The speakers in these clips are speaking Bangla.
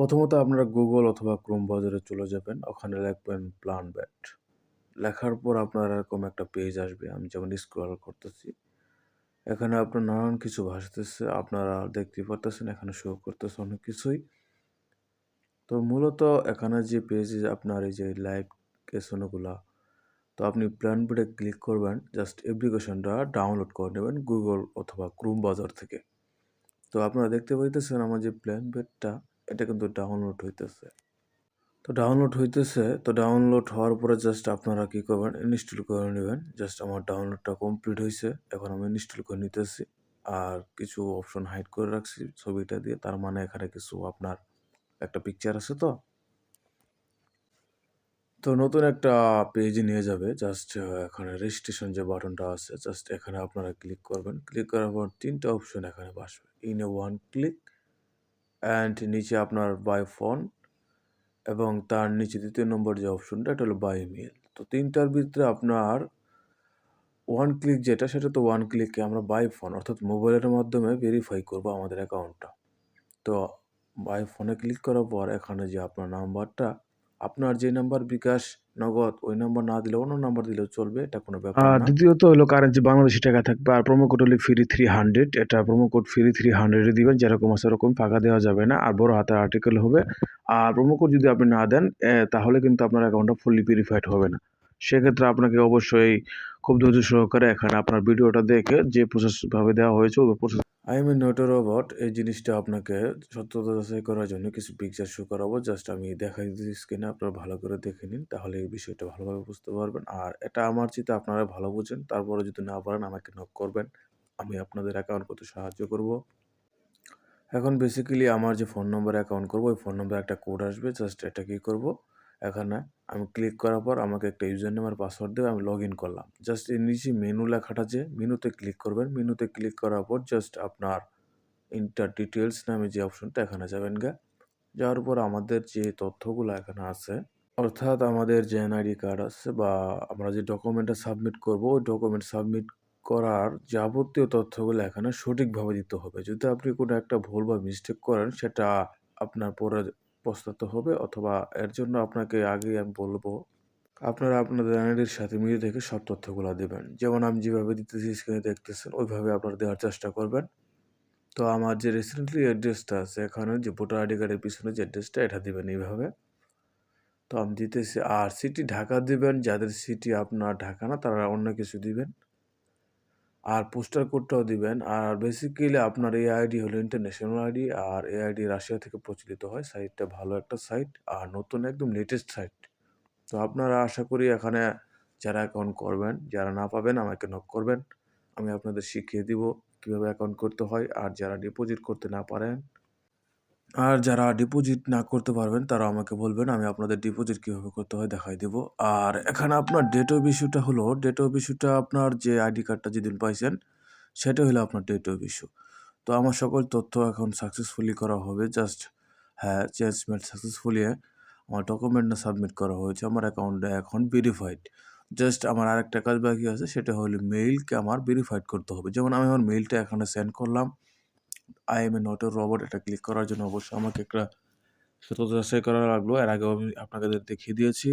প্রথমত আপনারা গুগল অথবা ক্রোম ব্রাউজারে চলে যাবেন। ওখানে লিখবেন প্ল্যানবেট। লেখার পর আপনার এরকম একটা পেজ আসবে। আমি যেমন স্ক্রল করতেছি। এখানে আপনার নানান কিছু ভাসতেছে। আপনারা দেখতেই পারতেছেন, এখানে শো করতেছে অনেক কিছুই। তো মূলত এখানে যে পেজে আপনার এই যে লাইভ ক্যাসিনোগুলা তো আপনি প্ল্যানবেটে ক্লিক করবেন। জাস্ট অ্যাপ্লিকেশনটা ডাউনলোড করে নেবেন গুগল অথবা ক্রোম বাজার থেকে। তো আপনারা দেখতে পাইতেছেন আমার যে প্ল্যানবেটটা এটা কিন্তু ডাউনলোড হইতেছে। তো ডাউনলোড হইতেছে। তো ডাউনলোড হওয়ার পরে জাস্ট আপনারা কী করবেন ইনস্টল করে নেবেন। জাস্ট আমার ডাউনলোডটা কমপ্লিট হয়েছে এখন আমি ইনস্টল করে নিতেছি। আর কিছু অপশন হাইড করে রাখছি ছবিটা দিয়ে। তার মানে এখানে কিছু আপনার একটা পিকচার আছে তো। তো নতুন একটা পেজে নিয়ে যাবে। জাস্ট এখানে রেজিস্ট্রেশন যে বাটনটা আছে জাস্ট এখানে আপনারা ক্লিক করবেন। ক্লিক করার পর ৩ টা অপশন এখানে বাসবে in a one click and নিচে আপনার বাই ফোন এবং তার নিচে দ্বিতীয় নম্বর যে অপশনটা এটা হলো বাই ইমেইল। তো তিনটার ভিতরে আপনার ওয়ান ক্লিক যেটা সেটা তো ওয়ান ক্লিকে আমরা বাই ফোন অর্থাৎ মোবাইলের মাধ্যমে ভেরিফাই করব আমাদের অ্যাকাউন্টটা। তো বাই ফোনে ক্লিক করার পর এখানে যে আপনার নাম্বারটা আপনার যে নাম্বার বিকাশ, নগদ ওই নাম্বার না দিলে অন্য নাম্বার দিলেও চলবে। এটা কোনো ব্যাপার আর। দ্বিতীয়ত হলো কারেন্সি বাংলাদেশী টাকা থাকবে। আর প্রোমো কোড হলো ফ্রি 300 এটা প্রোমো কোড ফ্রি 300 এ দিবেন। যেরকম আছে ওরকম ফাঁকা দেওয়া যাবে না। আর বড় হাতের আর্টিকেল হবে। আর প্রোমো কোড যদি আপনি না দেন তাহলে কিন্তু আপনার অ্যাকাউন্টটা ফুললি ভেরিফাইড হবে না। সেক্ষেত্রে আপনাকে অবশ্যই খুব ধৈর্য সহকারে এখানে আপনার ভিডিওটা দেখে যে প্রসেস ভাবে দেওয়া হয়েছে ওই process I'm a not a robot এই জিনিসটা আপনাকে সত্যতা যাচাই করার জন্য কিছু পিকচার শো করাবো। জাস্ট আমি দেখাই দিচ্ছি স্ক্রিনে আপনারা ভালো করে দেখে নিন। তাহলে এই বিষয়টা ভালোভাবে বুঝতে পারবেন। আর এটা আমার চিন্তা, আপনারা ভালো বুঝেন। তারপরে যদি না পারেন আমাকে নক করবেন। আমি আপনাদের অ্যাকাউন্ট করতে সাহায্য করব। এখন বেসিক্যালি আমার যে ফোন নম্বরে অ্যাকাউন্ট করব, ওই ফোন নম্বরে একটা কোড আসবে। জাস্ট এটা কী করব এখানে আমি ক্লিক করার পর আমাকে একটা ইউজার নেম আর পাসওয়ার্ড দেবে আমি লগ ইন করলাম। জাস্ট এর নিচে মেনু লেখাটা যে মেনুতে ক্লিক করবেন। মেনুতে ক্লিক করার পর জাস্ট আপনার ইন্টার ডিটেলস নামে যে অপশনটা এখানে যাবেন গা। যাওয়ার পর আমাদের যে তথ্যগুলো এখানে আছে, অর্থাৎ আমাদের যে এনআইডি কার্ড আছে বা আমরা যে ডকুমেন্টটা সাবমিট করব, ওই ডকুমেন্ট সাবমিট করার যাবতীয় তথ্যগুলো এখানে সঠিকভাবে দিতে হবে। যদি আপনি কোনো একটা ভুল বা মিস্টেক করেন, সেটা আপনার পরে পস্তাতে হবে অথবা এর জন্য আপনাকে আগেই আমি বলব আপনারা আপনাদের এনআইডির সাথে মিল রেখে সব তথ্যগুলো দেবেন যেমন আমি যেভাবে দিতেছি স্ক্রিনে দেখতেছেন, ওইভাবে আপনারা দেওয়ার চেষ্টা করবেন। তো আমার যে রিসেন্টলি অ্যাড্রেসটা আছে এখানে যে ভোটার আইডি কার্ডের পিছনে যে অ্যাড্রেসটা এটা দেবেন এইভাবে। তো আমি দিতেছি আর সিটি ঢাকা দিবেন। যাদের সিটি আপনার ঢাকা না, তারা অন্য কিছু দিবেন। আর পোস্টার কোডটাও দিবেন। আর বেসিক্যালি আপনার এই আইডি হলো ইন্টারন্যাশনাল আইডি আর এই আইডি রাশিয়া থেকে প্রচলিত হয়। সাইটটা ভালো একটা সাইট আর নতুন একদম লেটেস্ট সাইট। তো আপনারা আশা করি এখানে যারা অ্যাকাউন্ট করবেন, যারা না পাবেন আমাকে নক করবেন। আমি আপনাদের শিখিয়ে দিব কীভাবে অ্যাকাউন্ট করতে হয়। আর যারা ডিপোজিট করতে না পারেন আর যারা ডিপোজিট না করতে পারবেন তারা আমাকে বলবেন। আমি আপনাদের ডিপোজিট কীভাবে করতে হয় দেখাই দিব। আর এখানে আপনার ডেট অফ ইস্যুটা হলো ডেট অফ ইস্যুটা আপনার যে আইডি কার্ডটা যেদিন পাইছেন সেটা হলো আপনার ডেট অফ ইস্যু। তো আমার সকল তথ্য এখন সাকসেসফুলি করা হবে। জাস্ট হ্যাঁ, চেঞ্জমেন্ট সাকসেসফুলি আমার ডকুমেন্টটা সাবমিট করা হয়েছে। আমার অ্যাকাউন্টটা এখন ভেরিফাইড। জাস্ট আমার আরেকটা কাজ বাকি আছে সেটা হলো মেইলকে আমার ভেরিফাইড করতে হবে। যেমন আমি আমার মেইলটা এখানে সেন্ড করলাম। I'm a not a robot এটা ক্লিক করার জন্য অবশ্যই আমাকে একটা সত্যতা যাচাই করা লাগল। এর আগেও আমি আপনাদের দেখিয়ে দিয়েছি।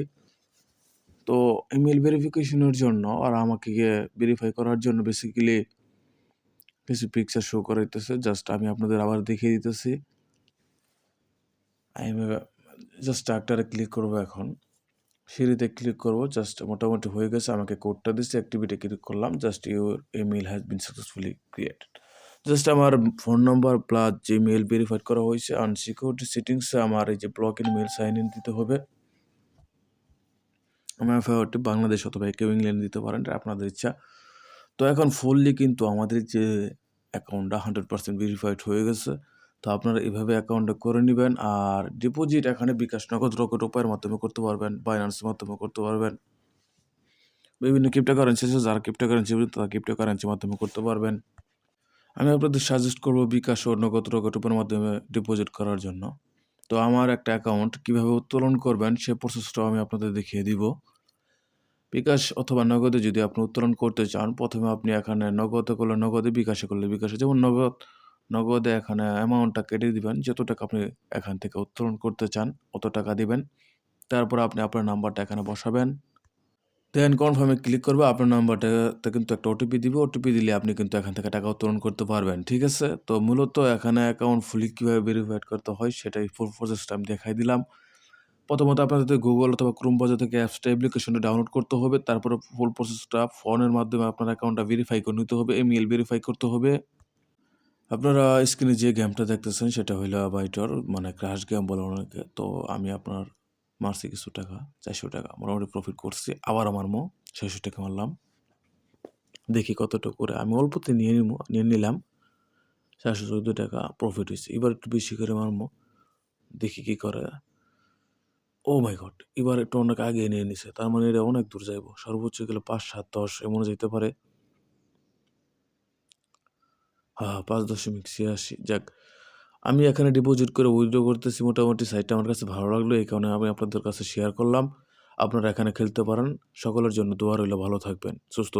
তো ইমেল ভেরিফিকেশনের জন্য আর আমাকে গিয়ে ভেরিফাই করার জন্য বেসিক্যালি কিছু পিকচার শো করাইতেছে। জাস্ট আমি আপনাদের আবার দেখিয়ে দিতেছি। আই এম জাস্ট ট্যাগটারে ক্লিক করব এখন। সিঁড়িতে ক্লিক করব। জাস্ট মোটামুটি হয়ে গেছে। আমাকে কোডটা দিচ্ছে। অ্যাক্টিভিটি ক্লিক করলাম। Just your email has been successfully created. Just আমার phone number plus Gmail verified করা হয়েছে। অ্যান্ড সিকিউরিটি সেটিংসে আমার এই যে block in mail sign in দিতে হবে। আমার ফেভারিট বাংলাদেশ অথবা কেউ ইংল্যান্ড দিতে পারেন। আপনাদের ইচ্ছা। তো এখন ফুললি কিন্তু আমাদের যে অ্যাকাউন্টটা 100% ভেরিফাইড হয়ে গেছে। তো আপনারা এভাবে অ্যাকাউন্টটা করে নেবেন আর ডিপোজিট এখানে বিকাশ, নগদ, রকেট উপায়ের মাধ্যমে করতে পারবেন। বাইন্যান্সের মাধ্যমে করতে পারবেন। বিভিন্ন ক্রিপ্টোকারেন্সি আছে যারা ক্রিপ্টোকারেন্সি তারা ক্রিপ্টোকারেন্সির মাধ্যমে করতে পারবেন। আমি আপনাদের সাজেস্ট করব বিকাশ ও নগদ, উপায়ের মাধ্যমে ডিপোজিট করার জন্য। তো আমার একটা অ্যাকাউন্ট কীভাবে উত্তোলন করবেন সে প্রসেসটাও আমি আপনাদের দেখিয়ে দিব। বিকাশ অথবা নগদে যদি আপনি উত্তোলন করতে চান প্রথমে আপনি এখানে নগদে করলে নগদে, বিকাশে করলে বিকাশে। যেমন নগদ নগদে এখানে অ্যামাউন্টটা কেটে দিবেন যত টাকা আপনি এখান থেকে উত্তোলন করতে চান অত টাকা দিবেন তারপর আপনি আপনার নাম্বারটা এখানে বসাবেন দেন কনফার্মে ক্লিক করবে, আপনার নাম্বারটাতে কিন্তু একটা ওটিপি দিবে। ওটিপি দিলে আপনি কিন্তু এখান থেকে টাকা উত্তোলন করতে পারবেন, ঠিক আছে? তো মূলত এখানে অ্যাকাউন্ট ফুলি কীভাবে ভেরিফাইড করতে হয় সেটাই ফুল প্রসেসটা আমি দেখাই দিলাম। প্রথমত আপনাদের গুগল অথবা ক্রোম বাজার থেকে অ্যাপসটা অ্যাপ্লিকেশনটা ডাউনলোড করতে হবে। তারপরে ফুল প্রসেসটা ফোনের মাধ্যমে আপনার অ্যাকাউন্টটা ভেরিফাই করে নিতে হবে ইমেল ভেরিফাই করতে হবে। আপনারা স্ক্রিনে যে গেমটা দেখতেছেন, সেটা হইল বাইটর মানে ক্রাশ গেম বলে অনেকে তো আমি আপনার মারছি কিছু টাকা, চারশো টাকা। মোটামুটি প্রফিট করছি, আবার আমার মো ছয়শো টাকা মারলাম। দেখি কতটা করে। আমি অল্পতে নিয়ে নিব নিয়ে নিলাম। চারশো চোদ্দ টাকা প্রফিট হয়েছে। এবার একটু বেশি করে মারমো। দেখি কি করে। ও মাই গড, এবার একটু অনেক আগে নিয়ে নিছে। তার মানে এটা অনেক দূর যাইব। সর্বোচ্চ গেলে পাঁচ, সাত, দশ এমন যেতে পারে। হ্যাঁ পাঁচ দশমিক ছিয়াশি। যাক আমি এখানে ডিপোজিট করে উইথড্র করতেছি, মোটামুটি সাইটটা আমার কাছে ভালো লাগল, এই কারণে আমি আপনাদের কাছে শেয়ার করলাম। আপনারা এখানে খেলতে পারেন। সকলের জন্য দোয়া রইল, ভালো থাকবেন, সুস্থ